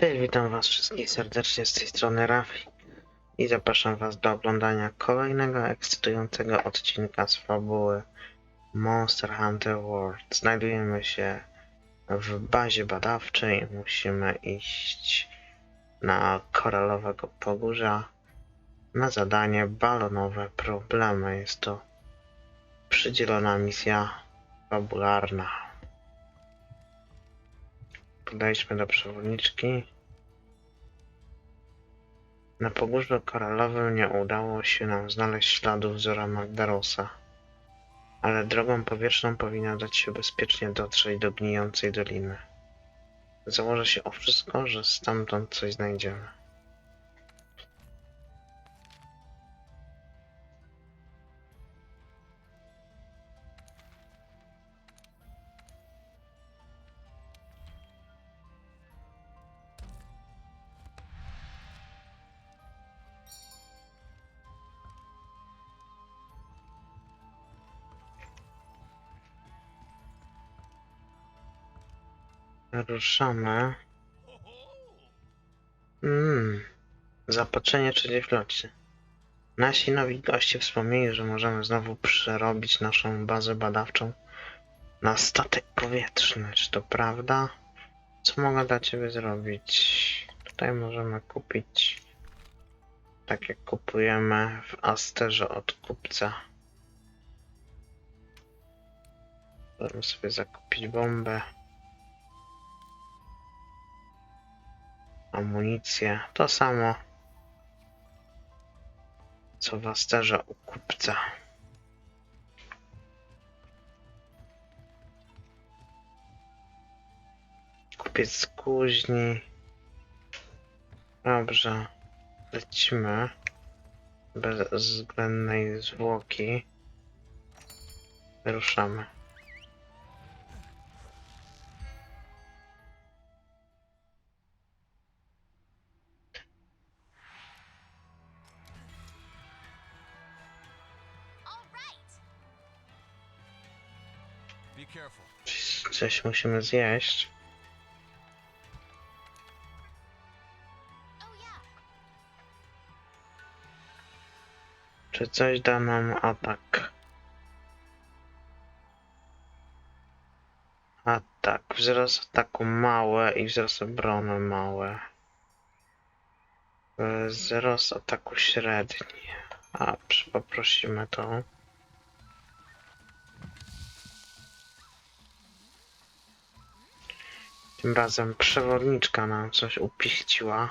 Cześć, witam was wszystkich serdecznie z tej strony Rafi i zapraszam was do oglądania kolejnego ekscytującego odcinka z fabuły Monster Hunter World. Znajdujemy się w bazie badawczej, musimy iść na koralowego pogórza na zadanie balonowe problemy. Jest to przydzielona misja fabularna. Podejdźmy do przewodniczki. Na pogórzu koralowym nie udało się nam znaleźć śladów Zora Magdarosa, ale drogą powietrzną powinno dać się bezpiecznie dotrzeć do gnijącej doliny. Założę się o wszystko, że stamtąd coś znajdziemy. Ruszamy. Mmm. Zapatrzenie trzeciej flocie. Nasi nowi goście wspomnieli, że możemy znowu przerobić naszą bazę badawczą na statek powietrzny. Czy to prawda? Co mogę dla ciebie zrobić? Tutaj możemy kupić tak jak kupujemy w Asterze od kupca. Możemy sobie zakupić bombę. Amunicję. To samo co w u kupca. Kupiec z kuźni. Dobrze. Lecimy. Bez względnej zwłoki. Wyruszamy. Coś musimy zjeść. Czy coś da nam atak? Atak. Wzrost ataku małe i wzrost obrony małe. Wzrost ataku średni. A, poprosimy to. Tym razem przewodniczka nam coś upichciła.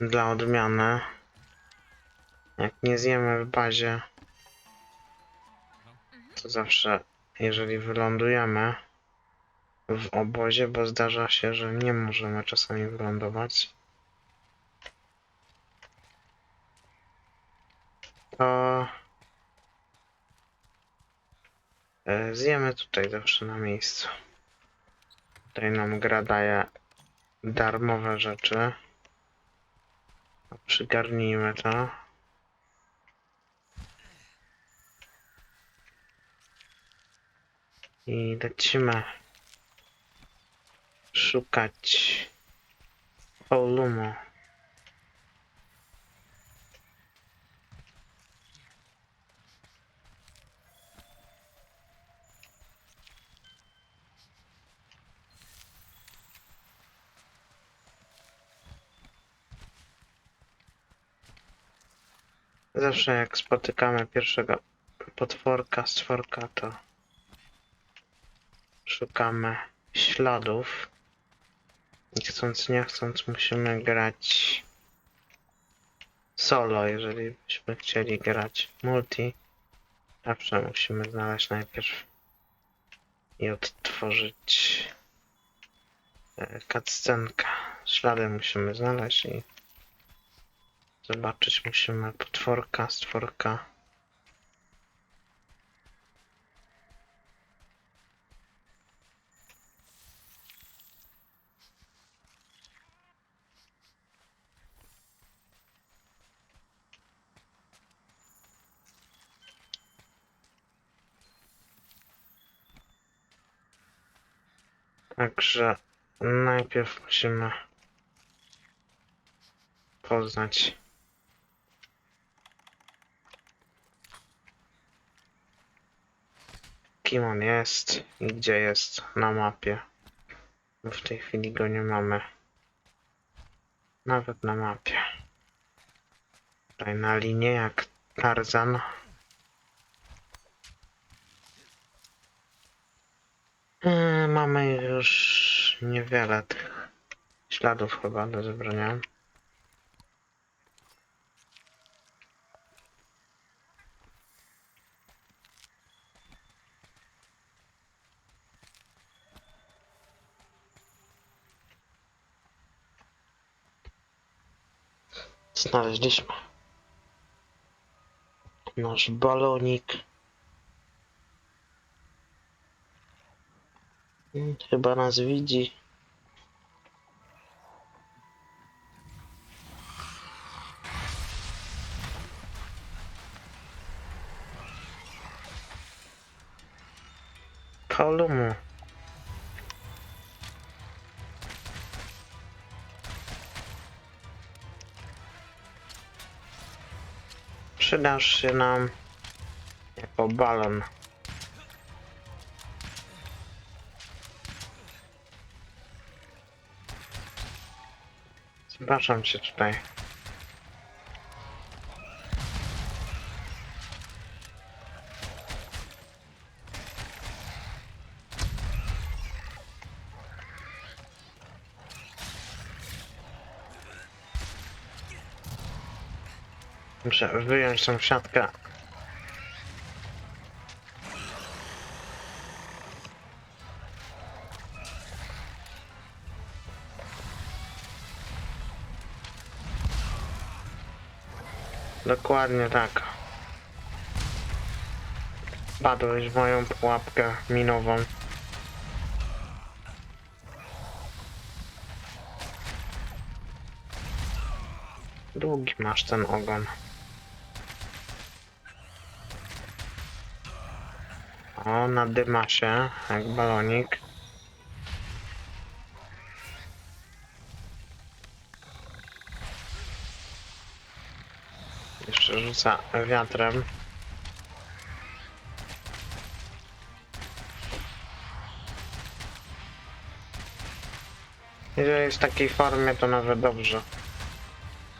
Dla odmiany. Jak nie zjemy w bazie, to zawsze, jeżeli wylądujemy w obozie, bo zdarza się, że nie możemy czasami wylądować, to e, zjemy tutaj zawsze na miejscu. Tutaj nam gra daje darmowe rzeczy. Przygarnijmy to. I lecimy szukać Paulumu. Zawsze jak spotykamy pierwszego potworka, stworka, to szukamy śladów. I chcąc nie chcąc musimy grać solo, jeżeli byśmy chcieli grać multi. Zawsze musimy znaleźć najpierw i odtworzyć e, cutscenkę. Ślady musimy znaleźć i zobaczyć musimy potworka, stworka. Także najpierw musimy poznać. Kim on jest i gdzie jest na mapie. Bo w tej chwili go nie mamy. Nawet na mapie. Tutaj na linie jak Tarzan. Yy, mamy już niewiele tych śladów chyba do zebrania. Znaleźliśmy nasz balonik. Mm, Chyba nas widzi. Przydasz się nam jako balon. Zapraszam cię tutaj. Muszę wyjąć tą siatkę. Dokładnie tak. Padłeś w moją pułapkę minową. Długi masz ten ogon. O, nadyma się jak balonik. Jeszcze rzuca wiatrem. Jeżeli jest w takiej formie, to nawet dobrze.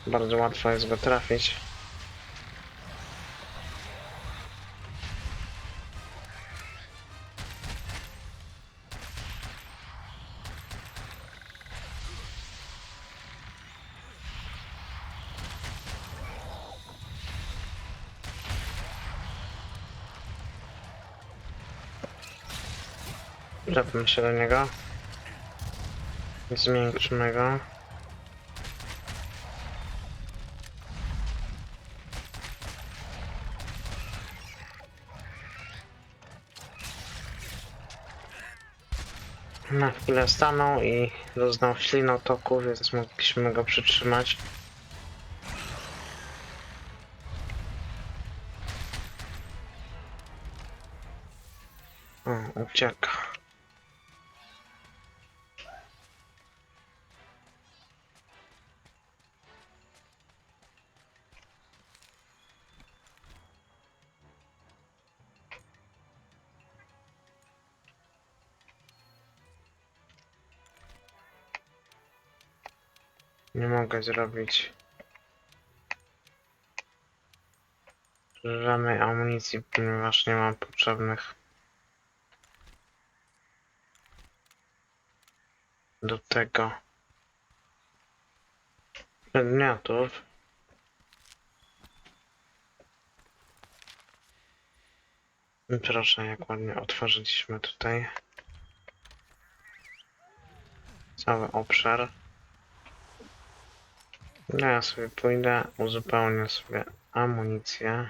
Bardzo łatwo jest go trafić. Zapnę się do niego. Zmiękczymy go. Na chwilę stanął i doznał ślinotoku, więc mogliśmy go przytrzymać. O, ucieka. Nie mogę zrobić żadnej amunicji, ponieważ nie mam potrzebnych do tego przedmiotów. Proszę, jak ładnie otworzyliśmy tutaj cały obszar. No ja sobie pójdę, uzupełnię sobie amunicję.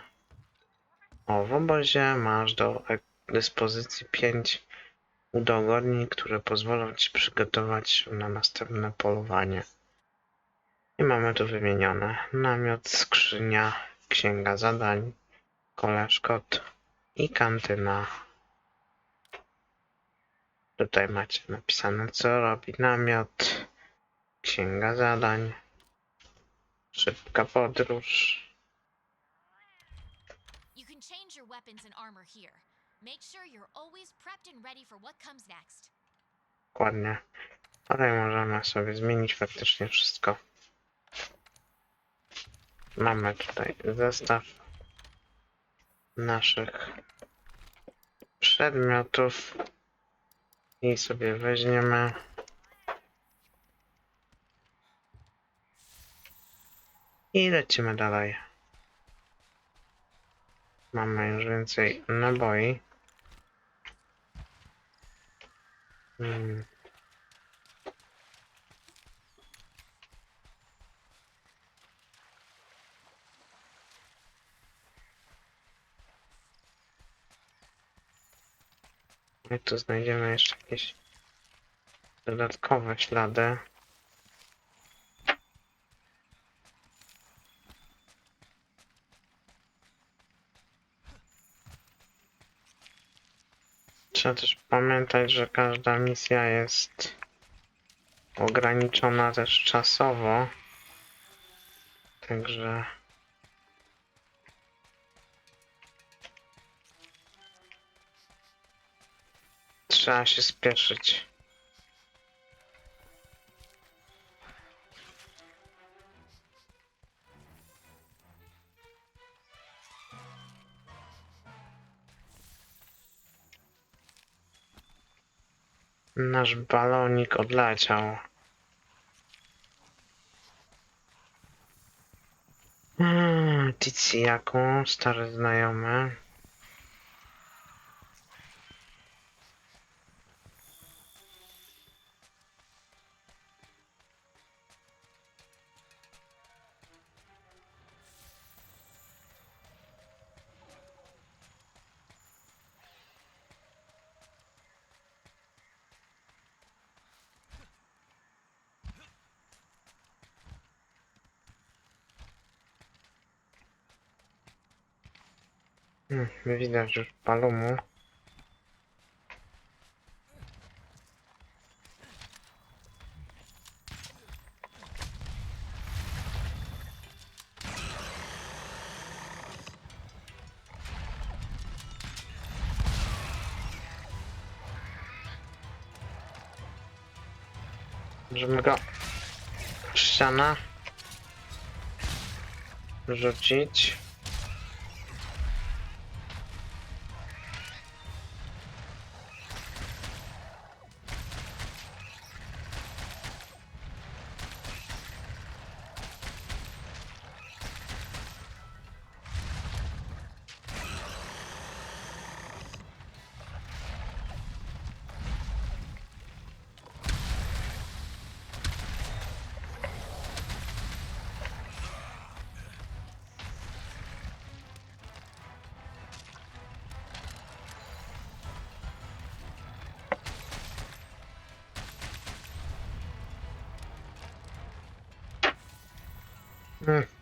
O, w obozie masz do dyspozycji 5 udogodnień, które pozwolą ci przygotować na następne polowanie. I mamy tu wymienione namiot, skrzynia, księga zadań, kolaszkot i kantyna. Tutaj macie napisane co robi namiot, księga zadań. Szybka podróż. You can change your weapons and armor here. Make sure you're always prepped and ready for what comes next. Dokładnie. Tutaj możemy sobie zmienić faktycznie wszystko. Mamy tutaj zestaw naszych przedmiotów i sobie weźmiemy i lecimy dalej. Mamy już więcej naboi. Hmm. Tu znajdziemy jeszcze jakieś dodatkowe ślady. Trzeba też pamiętać, że każda misja jest ograniczona też czasowo. Także trzeba się spieszyć. Nasz balonik odleciał. Hmm, Tiziaku, stary znajomy. Hmm, widać już palumu. Możemy go w ścianę rzucić.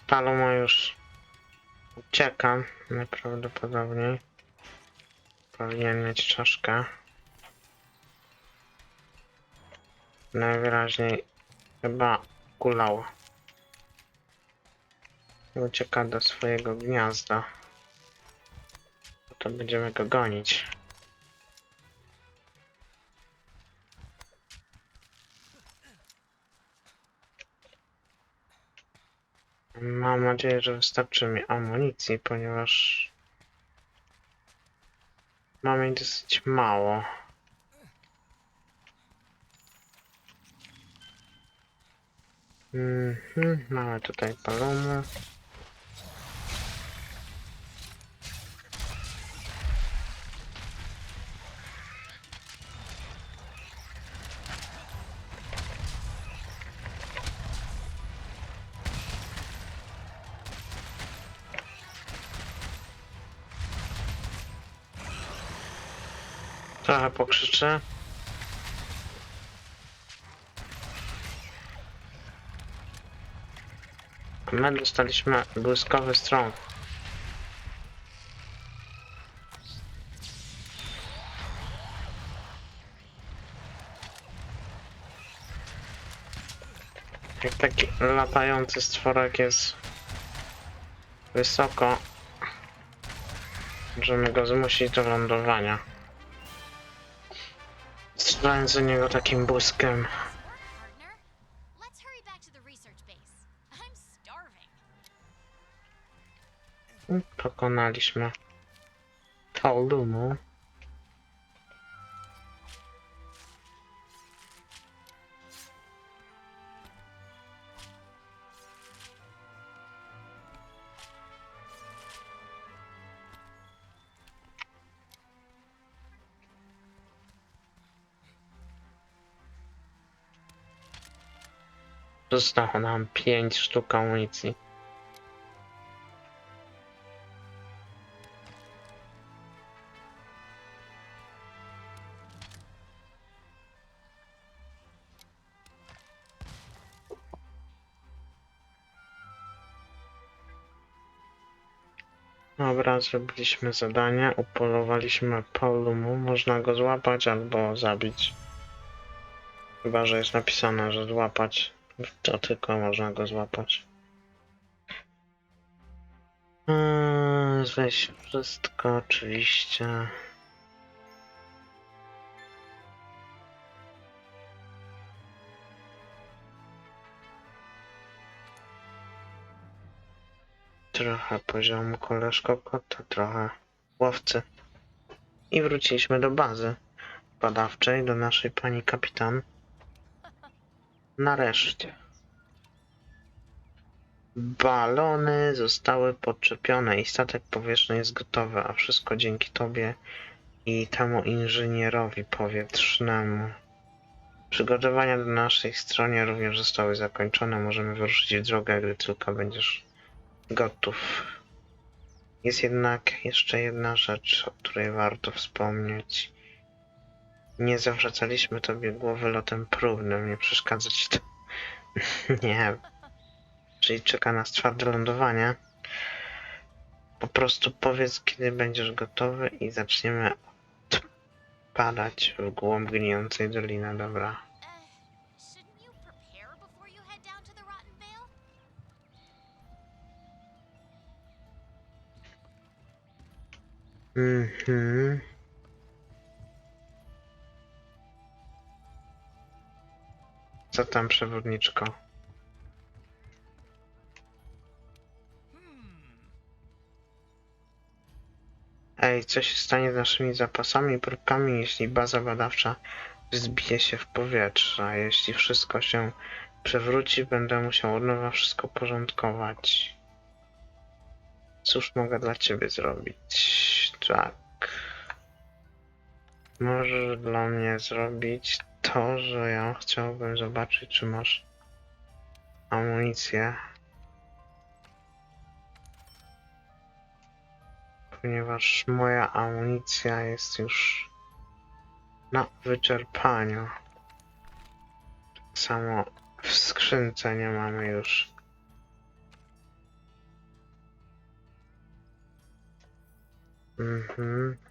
Paloma już ucieka najprawdopodobniej. Powinien mieć czaszkę. Najwyraźniej chyba kulał. Ucieka do swojego gniazda. To będziemy go gonić. Mam nadzieję, że wystarczy mi amunicji, ponieważ mam jej dosyć mało. Mhm, mamy tutaj palomy. Trochę pokrzyczę. My dostaliśmy błyskowy strąg. Jak taki latający stworek jest wysoko, możemy go zmusić do lądowania. Strzelając do niego takim błyskiem. Nice work, Zostało nam 5 sztuk amunicji. Dobra, zrobiliśmy zadanie, upolowaliśmy Paulumu. Można go złapać albo zabić. Chyba, że jest napisane, że złapać, to tylko można go złapać. Eee, weź wszystko, oczywiście. Trochę poziomu koleżko kota, trochę łowcy. I wróciliśmy do bazy badawczej, do naszej pani kapitan. Nareszcie. Balony zostały podczepione i statek powietrzny jest gotowy, a wszystko dzięki tobie i temu inżynierowi powietrznemu. Przygotowania na naszej stronie również zostały zakończone. Możemy wyruszyć w drogę, gdy tylko będziesz gotów. Jest jednak jeszcze jedna rzecz, o której warto wspomnieć. Nie zawracaliśmy tobie głowy lotem próbnym, nie przeszkadza ci to. nie. Czyli czeka nas twarde lądowanie. Po prostu powiedz, kiedy będziesz gotowy i zaczniemy padać w głąb gnijącej doliny, dobra. Uh, shouldn't Co tam, przewodniczko? Ej, co się stanie z naszymi zapasami i próbkami, jeśli baza badawcza wzbije się w powietrze? A jeśli wszystko się przewróci, będę musiał od nowa wszystko porządkować. Cóż mogę dla ciebie zrobić? Tak. Możesz dla mnie zrobić to, że ja chciałbym zobaczyć, czy masz amunicję. Ponieważ moja amunicja jest już na wyczerpaniu. Tak samo w skrzynce nie mamy już. Mhm.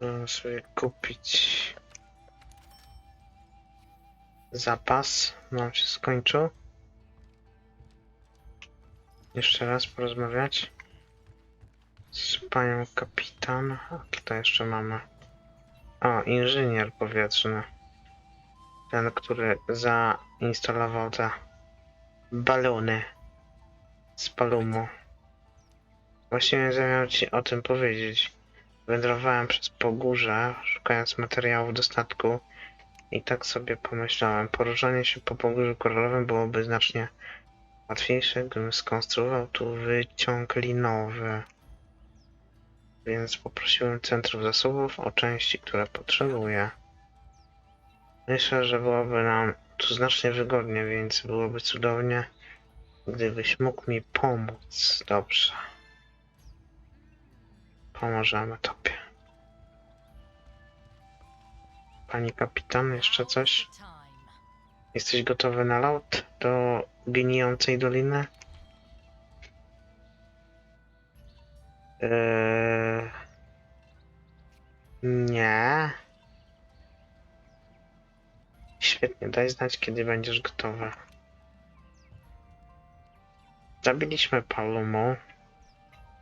Możemy sobie kupić zapas. Nam się skończył. Jeszcze raz porozmawiać z panią kapitan. A tutaj jeszcze mamy. O, inżynier powietrzny. Ten, który zainstalował te balony z palumu. Właściwie zamiast ci o tym powiedzieć. Wędrowałem przez Pogórze, szukając materiałów do statku i tak sobie pomyślałem, poruszanie się po Pogórzu Koralowym byłoby znacznie łatwiejsze, gdybym skonstruował tu wyciąg linowy. Więc poprosiłem Centrum Zasobów o części, które potrzebuję. Myślę, że byłoby nam tu znacznie wygodnie, więc byłoby cudownie, gdybyś mógł mi pomóc. Dobrze. Pomożemy tobie. Pani kapitan, jeszcze coś? Jesteś gotowy na lot do gnijącej doliny? Eee... Nie. Świetnie, daj znać, kiedy będziesz gotowa. Zabiliśmy Palumu.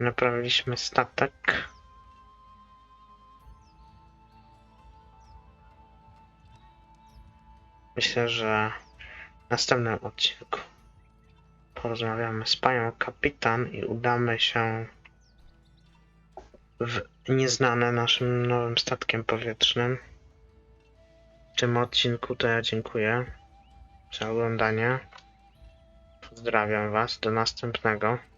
Naprawiliśmy statek. Myślę, że w następnym odcinku porozmawiamy z panią kapitan i udamy się w nieznane naszym nowym statkiem powietrznym. W tym odcinku to ja dziękuję za oglądanie. Pozdrawiam Was. Do następnego.